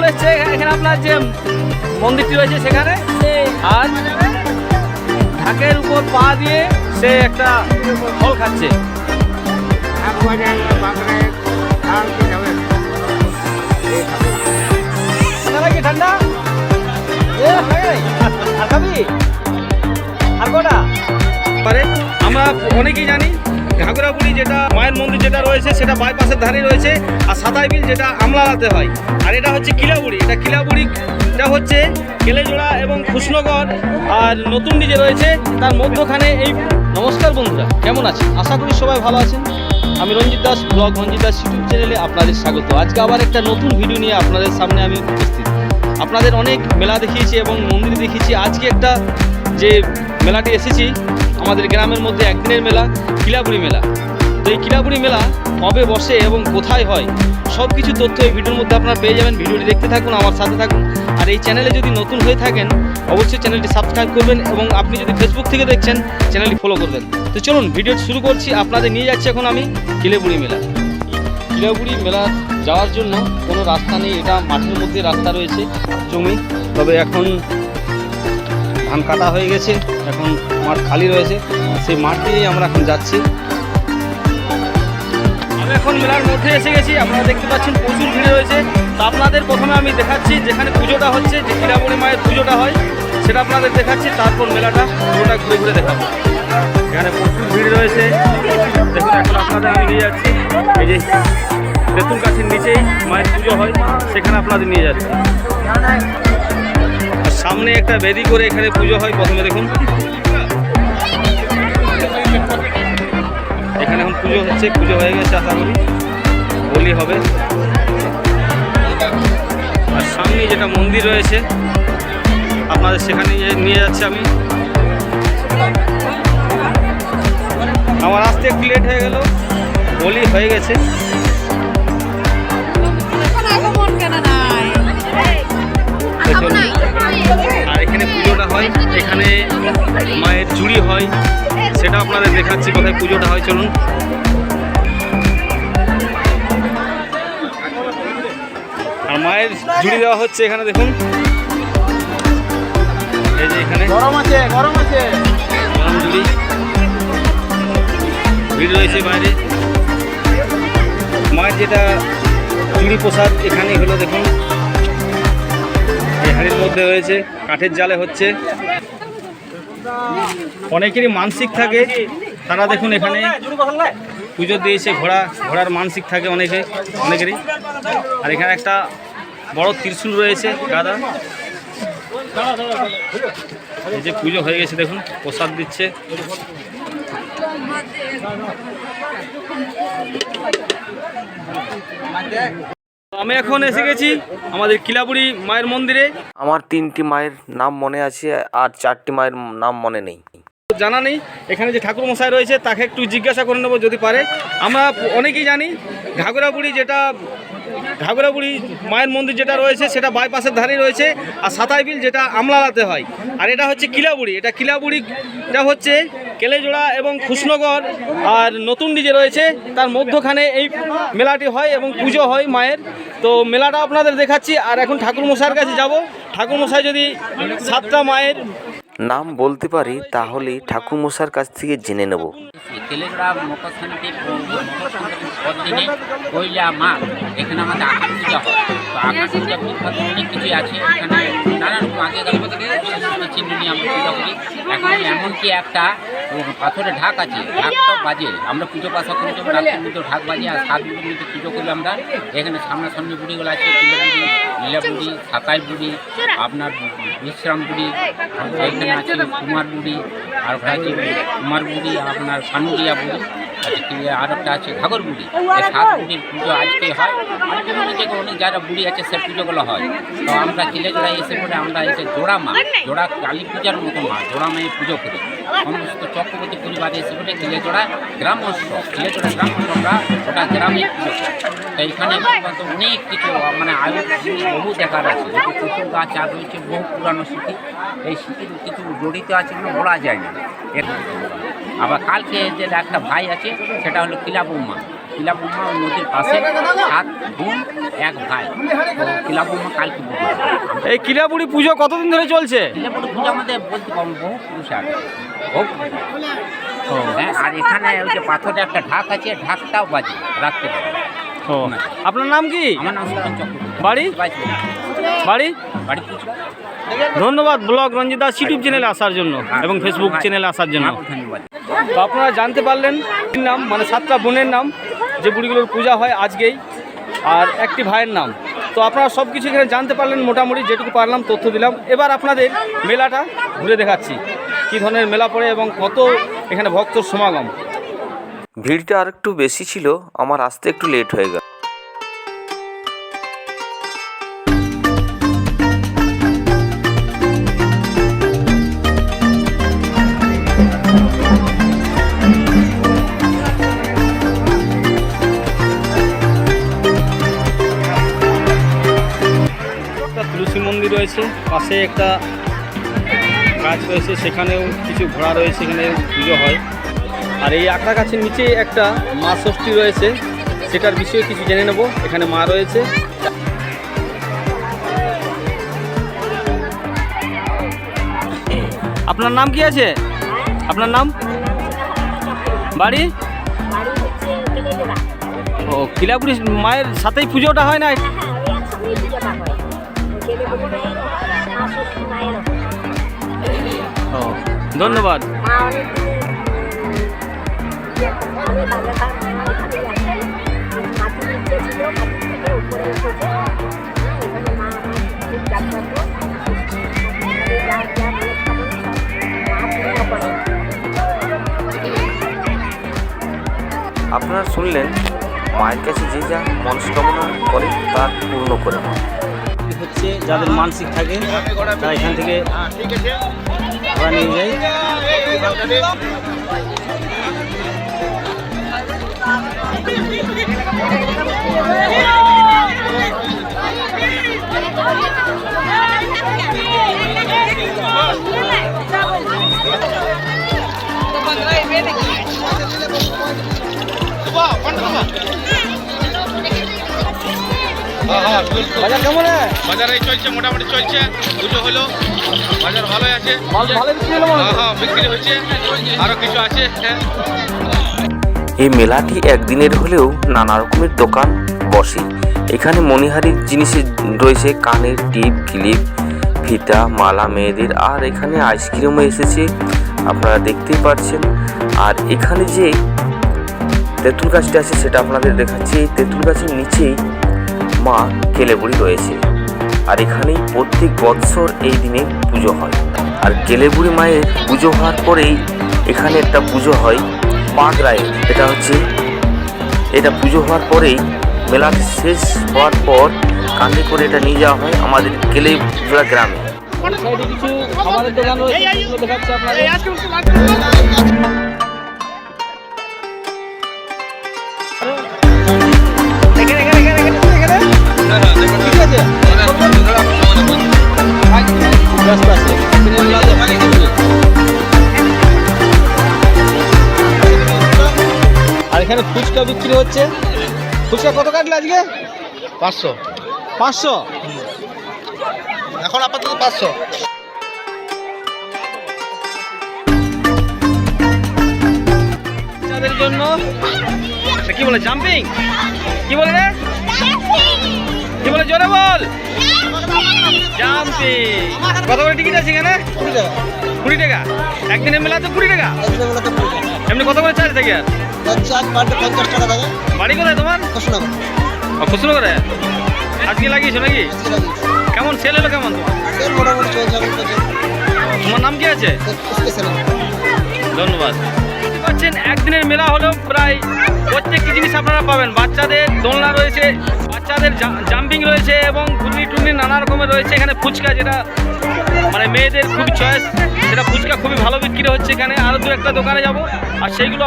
চলে এসছে এখানে আপনার যে মন্দিরটি রয়েছে সেখানে আর ঢাকের উপর পা দিয়ে সে একটা ফল খাচ্ছে। ঠান্ডা? আর কটা? আমরা অনেকেই জানি ঘাগরাবুড়ি যেটা মায়ের মন্দির যেটা রয়েছে, সেটা বাইপাসের ধারে রয়েছে, আর সাতাই বিল যেটা আমলালাতে হয়। আর এটা হচ্ছে কিলাবুড়ি। এটা কিলাবুড়ি, এটা হচ্ছে কেলেজোড়া এবং কৃষ্ণগড়। আর নতুন যে রয়েছে, তার মধ্যখানে এই নমস্কার বন্ধুরা, কেমন আছেন? আশা করি সবাই ভালো আছেন। আমি রঞ্জিত দাস, ব্লগ রঞ্জিত দাস ইউটিউব চ্যানেলে আপনাদের স্বাগত। আজকে আবার একটা নতুন ভিডিও নিয়ে আপনাদের সামনে আমি উপস্থিত। আপনাদের অনেক মেলা দেখিয়েছি এবং মন্দির দেখিয়েছি। আজকে একটা যে মেলাটি এসেছি আমাদের গ্রামের মধ্যে একদিনের মেলা, কিলাবুড়ি মেলা। তো এই কিলাবুড়ি মেলা কবে বসে এবং কোথায় হয় সব কিছু তথ্য এই ভিডিওর মধ্যে আপনারা পেয়ে যাবেন। ভিডিওটি দেখতে থাকুন, আমার সাথে থাকুন। আর এই চ্যানেলে যদি নতুন হয়ে থাকেন, অবশ্যই চ্যানেলটি সাবস্ক্রাইব করবেন এবং আপনি যদি ফেসবুক থেকে দেখছেন, চ্যানেলটি ফলো করবেন। তো চলুন, ভিডিও শুরু করছি। আপনাদের নিয়ে যাচ্ছি এখন আমি কিলেবুড়ি মেলা। কিলাবুড়ি মেলা যাওয়ার জন্য কোনো রাস্তা নেই, এটা মাঠের মধ্যে রাস্তা রয়েছে জমি। তবে এখন ধান কাটা হয়ে গেছে, এখন মাঠ খালি রয়েছে, সেই মাঠ দিয়েই আমরা এখন যাচ্ছি। আমি এখন মেলার মধ্যে এসে গেছি, আপনারা দেখতে পাচ্ছেন প্রচুর ভিড় রয়েছে। তো আপনাদের প্রথমে আমি দেখাচ্ছি যেখানে পুজোটা হচ্ছে, যে কিরাবুড়ি মায়ের পুজোটা হয়, সেটা আপনাদের দেখাচ্ছি, তারপর মেলাটা পুরোটা ঘুরে ঘুরে দেখাবো। এখানে প্রচুর ভিড় রয়েছে। দেখুন, এখন আপনাদের আমি নিয়ে যাচ্ছি। এই যে তেঁতুল গাছের নিচেই মায়ের পুজো হয়, সেখানে আপনাদের নিয়ে যাচ্ছি। সামনে একটা বেদি করে এখানে পুজো হয় প্রথমে দেখুন। এখানে এখন পুজো হচ্ছে পুজো হয়ে গেছে আশা করি হোলি হবে। আর সামনে যেটা মন্দির রয়েছে আপনাদের সেখানে নিয়ে- যাচ্ছে আমি। আমার আসতে একটু লেট হয়ে গেল। হোলি হয়ে গেছে। চলুন। আর এখানে পুজোটা হয় এখানে মায়ের চুড়ি হয় সেটা আপনাদের দেখাচ্ছি কোথায় পুজোটা হয় চলুন। আর মায়ের জুড়ি দেওয়া হচ্ছে এখানে দেখুন। এই যে এখানে। গরম আছে গরম আছে। গরম ভিড় রয়েছে বাইরে। মায়ের যেটা চুড়ি প্রসাদ এখানেই হলো দেখুন। এই মধ্যে রয়েছে, কাঠের জালে হচ্ছে। অনেকেরই মানসিক থাকে। তারা দেখুন এখানে পুজো দিয়েছে, ঘোড়া, ঘোড়ার মানসিক থাকে অনেকে, অনেকেরই। আর এখানে একটা বড় ত্রিশূল রয়েছে গাদা এই যে পুজো হয়ে গেছে, দেখুন, প্রসাদ দিচ্ছে। আমি এখন এসে গেছি আমাদের কিলাবুড়ি মায়ের মন্দিরে। আমার তিনটি মায়ের নাম মনে আছে আর চারটি মায়ের নাম মনে নেই। জানা নেই। এখানে যে ঠাকুর মশাই রয়েছে, তাকে একটু জিজ্ঞাসা করে নেব যদি পারে। আমরা অনেকেই জানি ঘাগরাবুড়ি যেটা ঘাগরাবুড়ি মায়ের মন্দির যেটা রয়েছে, সেটা বাইপাসের ধারেই রয়েছে, আর সাতাই বিল যেটা আমলালাতে হয়। আর এটা হচ্ছে কিলাবুড়ি। এটা কিলাবুড়ি এটা হচ্ছে কেলেজোড়া এবং কৃষ্ণগড়, আর নতুন যে রয়েছে, তার মধ্যখানে এই মেলাটি হয় এবং পুজো হয় মায়ের। তো মেলাটা আপনাদের দেখাচ্ছি, আর এখন ঠাকুর মশাইয়ের কাছে যাব। ঠাকুর মশাই যদি সাতটা মায়ের নাম বলতে পারি তাহলে ঠাকুরমশার কাছ থেকে জেনে নেব। এখানে আমাদের তো আকাশ অনেক কিছুই আছে। এখানে নানান রকম আগে করি এখন এমনকি একটা পাথরের ঢাক আছে। ঢাকটা বাজে। আমরা পুজো পাশা করে যাব রাত্রির মধ্যে ঢাক বাজে আর সাত বুড়ির মধ্যে পুজো করি আমরা। এখানে সামনাসামনি বুড়িগুলো আছে তিলা বুড়ি নীলা বুড়ি আপনার বিশ্রাম বুড়ি এখানে আছে কুমার বুড়ি আর ওখানে কুমার বুড়ি আপনার পানুরিয়া বুড়ি আছে কি আর একটা আছে ঘাগর বুড়ি এই সাত বুড়ির পুজো আজকে হয়। অনেক অনেক যারা বুড়ি আছে সে পুজোগুলো হয়। তো আমরা কিলে জোড়ায় এসে পরে আমরা এসে জোড়া মা জোড়া কালী পূজার মতো মা জোড়া মায়ের পুজো করি। সমস্ত চক্রবর্তী পরিবারে এসে কিলে গ্রাম উৎসব। কিলে জোড়া গ্রাম উৎসবটা ওটা গ্রামে এইখানে তো অনেক কিছু মানে আয়ু বহু দেখার আছে। প্রচুর গাছ আর রয়েছে বহু পুরানো স্মৃতি, এই স্মৃতির কিছু জড়িত আছে কিন্তু বলা যায় না। আবার কালকে যে একটা ভাই আছে, সেটা হলো কিলা বৌমা। কিলাবম্মা নদীর পাশে সাত বোন এক ভাই। তো কিলাবম্মা কালকে পুজো এই কিলাবুড়ি পুজো কতদিন ধরে চলছে? কিলাবম্মা পুজো আমাদের বলতে পারব বহু পুরুষ আগে হ্যাঁ আর এখানে ওই যে পাথরের একটা ঢাক আছে ঢাকটাও বাজে রাত্রে ও। আপনার নাম কি? আমার নাম চক্রবর্তী। বাড়ি? বাড়ি? বাড়ি ধন্যবাদ ব্লগ রঞ্জিত দাস ইউটিউব চ্যানেলে আসার জন্য এবং ফেসবুক চ্যানেলে আসার জন্য। তো আপনারা জানতে পারলেন নাম? মানে সাতটা বোনের নাম। যে বুড়িগুলোর পূজা হয় আজকেই, আর একটি ভাইয়ের নাম। তো আপনারা সব কিছু এখানে জানতে পারলেন মোটামুটি, যেটুকু পারলাম, তথ্য দিলাম। এবার আপনাদের মেলাটা ঘুরে দেখাচ্ছি। কী ধরনের মেলা পড়ে এবং কত এখানে ভক্তর সমাগম? ভিড়টা আর একটু বেশি ছিল, আমার আসতে একটু লেট হয়ে গেল। রয়েছে, পাশে একটা গাছ রয়েছে, সেখানেও কিছু ঘোড়া রয়েছে, সেখানে পুজো হয়। আর এই আঁকড়া গাছের নিচে একটা মা ষষ্ঠী রয়েছে, সেটার বিষয়ে কিছু জেনে নেব, এখানে মা রয়েছে। আপনার নাম কি আছে? আপনার নাম? বাড়ি? ও কিলাপুরি মায়ের সাথেই পুজোটা হয় না? ও ধন্যবাদ। আপনারা শুনলেন মায়ের কাছে যে যা মনস্কামনা করে তার পূর্ণ করে। হচ্ছে যাদের মানসিক থাকে এখান থেকে ঘোড়া নিয়ে যায় বাজার কেমন বাজার চলছে মোটামুটি চলছে। পুজো হলো। বাজার ভালোই আছে। ভালো বিক্রি হলো হ্যাঁ? হচ্ছে? বিক্রি হচ্ছে আরও কিছু আছে হ্যাঁ। এই মেলাটি একদিনের হলেও নানা রকমের দোকান বসে। এখানে মণিহারির জিনিসের রয়েছে কানের টিপ ক্লিপ ফিতা মালা মেয়েদের আর এখানে আইসক্রিমও এসেছে আপনারা দেখতেই পাচ্ছেন। আর এখানে যে তেঁতুল গাছটা আছে সেটা আপনাদের দেখাচ্ছি। এই তেঁতুল গাছের নিচেই মা কেলেবুড়ি রয়েছে। আর এখানেই প্রত্যেক বৎসর এই দিনে পুজো হয় আর কেলেবুড়ি মায়ের পুজো হওয়ার পরেই এখানে একটা পুজো হয় পাগরায়ের এটা হচ্ছে এটা পুজো হওয়ার পরেই মেলা শেষ হওয়ার পর কাঁধে করে এটা নিয়ে যাওয়া হয় আমাদের কেলেজোড়া গ্রামে এই কিছু খাবারের দোকান রয়েছে দেখাচ্ছে ফুচকা বিক্রি হচ্ছে। ফুচকা কত কাটলে আজকে? পাঁচশো। পাঁচশো? এখন আপাতত পাঁচশো। বাচ্চাদের জন্য। কি বলে জাম্পিং কি বলে রে? কি বলে জোরে বল। জাম্পিং কত করে টিকিট আছে এখানে? কুড়ি টাকা। একদিনের মেলা তো কুড়ি টাকা। এমনি কত করে চার্জ থাকে? আর বাড়ি কোথায় তোমার? ও, খুচরো আজকে লাগিয়েছো নাকি? কেমন সেল হলো কেমন তোমার? তোমার নাম কি আছে? ধন্যবাদ। পাচ্ছেন একদিনের মেলা হলেও প্রায় প্রত্যেকটি জিনিস আপনারা পাবেন। বাচ্চাদের দোলনা রয়েছে বাচ্চাদের জাম্পিং রয়েছে এবং ঘুর্নি টুর্নি নানা রকমের রয়েছে। এখানে ফুচকা যেটা মানে মেয়েদের খুব চয়েস সেটা ফুচকা খুবই ভালো বিক্রি হচ্ছে এখানে। আরও দু একটা দোকানে যাব। আর সেইগুলো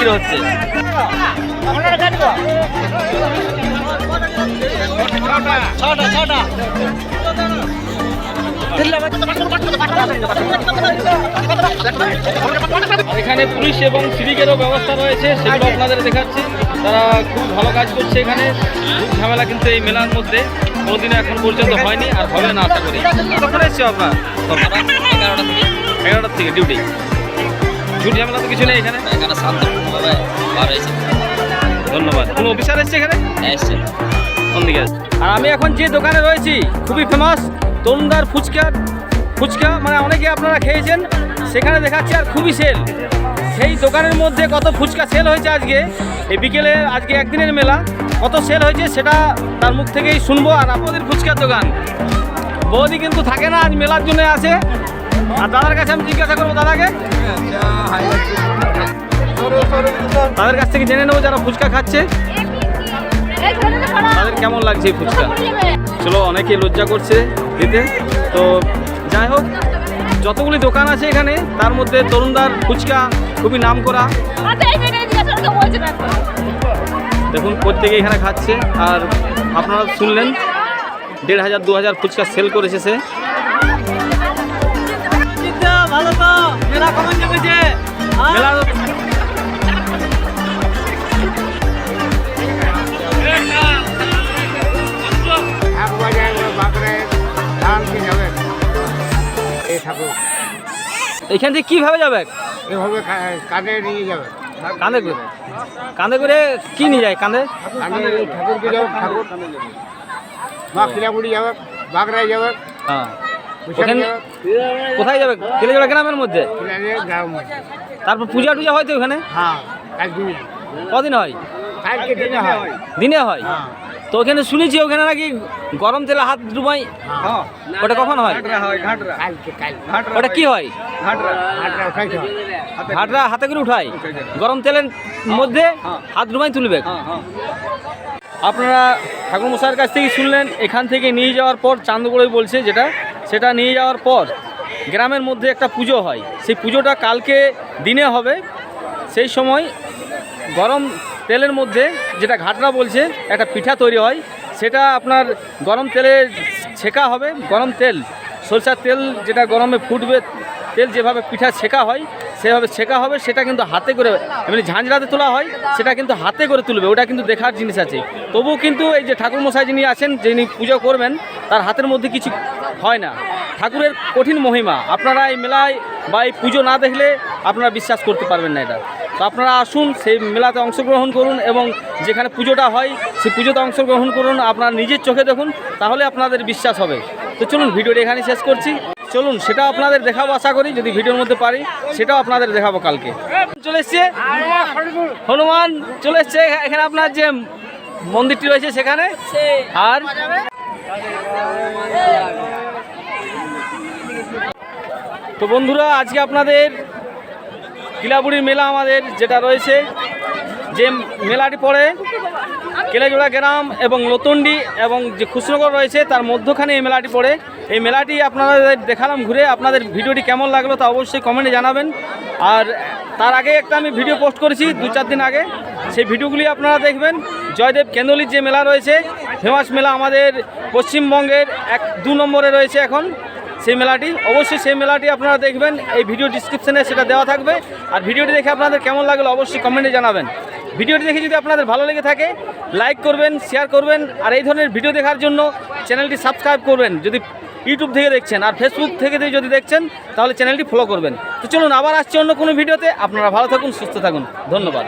বিক্রি হচ্ছে। ছটা ছটা। এখানে পুলিশ এবং সিভিকেরও ব্যবস্থা রয়েছে সেগুলো আপনাদের দেখাচ্ছি। তারা খুব ভালো কাজ করছে এখানে। খুব ঝামেলা কিন্তু এই মেলার মধ্যে কোনোদিনও এখন পর্যন্ত হয়নি আর হবে না আশা করি। কখন এসছে আপনার? এগারোটা থেকে। এগারোটার থেকে ডিউটি ঝুট ঝামেলা তো কিছু নেই এখানে? হয়েছে ধন্যবাদ। কোনো অফিসার এসছে এখানে? এসছে। কোন দিকে? আর আমি এখন যে দোকানে রয়েছি খুবই ফেমাস তরুণদার ফুচকা ফুচকা মানে অনেকে আপনারা খেয়েছেন সেখানে দেখাচ্ছে আর খুবই সেল সেই দোকানের মধ্যে কত ফুচকা সেল হয়েছে আজকে এই বিকেলে আজকে একদিনের মেলা কত সেল হয়েছে সেটা তার মুখ থেকেই শুনব। আর আপনাদের ফুচকার দোকান বৌদি কিন্তু থাকে না আজ মেলার জন্য আসে। আর দাদার কাছে আমি জিজ্ঞাসা করব দাদাকে তাদের কাছ থেকে জেনে নেব যারা ফুচকা খাচ্ছে। তাদের কেমন লাগছে এই ফুচকা? চলো, অনেকে লজ্জা করছে দিতে তো যাই হোক, যতগুলি দোকান আছে এখানে, তার মধ্যে তরুণদার ফুচকা খুবই নাম করা। দেখুন, প্রত্যেকে এখানে খাচ্ছে। আর আপনারা শুনলেন, দেড় হাজার, দু হাজার ফুচকা সেল করেছে সে। মেলা কেমন জমেছে মেলা এই ঠাকুর। এখান থেকে কীভাবে যাবে? এভাবে কাঁধে নিয়ে যাবে। কাঁধে করে? কাঁধে করে কি নিয়ে যায় কাঁধে? কাঁধে ঠাকুরকে যাবে? ঠাকুর। মা কিলাপুরি যাবে বাঁকড়ায় যাবে। হ্যাঁ। যাবে কোথায় যাবে? কেলেজোড়া গ্রামের মধ্যে। তারপর পূজা টুজা হয় তো ওখানে? হ্যাঁ কদিন হয়? দিনে হয়। দিনে হয়? তো ওখানে শুনেছি ওখানে নাকি গরম তেলে হাত ডুবাই হ্যাঁ। ওটা কখন হয়? ওটা কি হয়? হাটরা হাতে করে উঠাই? গরম তেলের মধ্যে হাত ডুবাই তুলবে? আপনারা ঠাকুর মশাইয়ের কাছ থেকে শুনলেন এখান থেকে নিয়ে যাওয়ার পর চান্দগড়ই বলছে যেটা সেটা নিয়ে যাওয়ার পর গ্রামের মধ্যে একটা পুজো হয়। সেই পুজোটা কালকে দিনে হবে। সেই সময় গরম তেলের মধ্যে যেটা ঘাটরা বলছে, একটা পিঠা তৈরি হয়। সেটা আপনার গরম তেলে ছেঁকা হবে। গরম তেল, সরষার তেল যেটা গরমে ফুটবে, তেল যেভাবে পিঠা ছেঁকা হয় সেভাবে শেখা হবে, সেটা কিন্তু হাতে করে, এমনি ঝাঁঝরাতে তোলা হয়, সেটা কিন্তু হাতে করে তুলবে, ওটা কিন্তু দেখার জিনিস আছে। তবুও কিন্তু এই যে ঠাকুর মশাই যিনি আছেন, যিনি পুজো করবেন, তার হাতের মধ্যে কিছু হয় না। ঠাকুরের কঠিন মহিমা, আপনারা এই মেলায় বা এই পুজো না দেখলে আপনারা বিশ্বাস করতে পারবেন না এটা। তো আপনারা আসুন, সেই মেলাতে অংশগ্রহণ করুন এবং যেখানে পুজোটা হয়, সেই পুজোতে অংশগ্রহণ করুন, আপনারা নিজের চোখে দেখুন, তাহলে আপনাদের বিশ্বাস হবে। তো চলুন, ভিডিওটা এখানে শেষ করছি। চলুন, সেটাও আপনাদের দেখাবো, আশা করি, যদি ভিডিওর মধ্যে পারি, সেটাও আপনাদের দেখাবো কালকে। চলে এসছে? হনুমান চলে এসছে, এখানে আপনার যে মন্দিরটি রয়েছে সেখানে? আর? তো বন্ধুরা, আজকে আপনাদের কিলাবুড়ির মেলা আমাদের যেটা রয়েছে, যে মেলাটি পড়ে কেলেজোড়া গ্রাম এবং নতুনডি এবং যে খুশনগর রয়েছে, তার মধ্যখানে এই মেলাটি পড়ে। এই মেলাটি আপনাদের দেখালাম ঘুরে, আপনাদের ভিডিওটি কেমন লাগল তা অবশ্যই কমেন্টে জানাবেন। আর তার আগে একটা আমি ভিডিও পোস্ট করেছি দু চার দিন আগে, সেই ভিডিওগুলি আপনারা দেখবেন। জয়দেব কেন্দলির যে মেলা রয়েছে, ফেমাস মেলা আমাদের পশ্চিমবঙ্গের এক দু নম্বরে রয়েছে এখন সেই মেলাটি। অবশ্যই সেই মেলাটি আপনারা দেখবেন, এই ভিডিও ডিসক্রিপশনে সেটা দেওয়া থাকবে। আর ভিডিওটি দেখে আপনাদের কেমন লাগল অবশ্যই কমেন্টে জানাবেন। ভিডিওটি দেখে যদি আপনাদের ভালো লেগে থাকে লাইক করবেন শেয়ার করবেন। আর এই ধরনের ভিডিও দেখার জন্য চ্যানেলটি সাবস্ক্রাইব করবেন। যদি ইউটিউব থেকে দেখছেন আর ফেসবুক থেকে যদি দেখছেন, তাহলে চ্যানেলটি ফলো করবেন। তো চলুন, আবার আসছে অন্য কোনো ভিডিওতে। আপনারা ভালো থাকুন, সুস্থ থাকুন। ধন্যবাদ।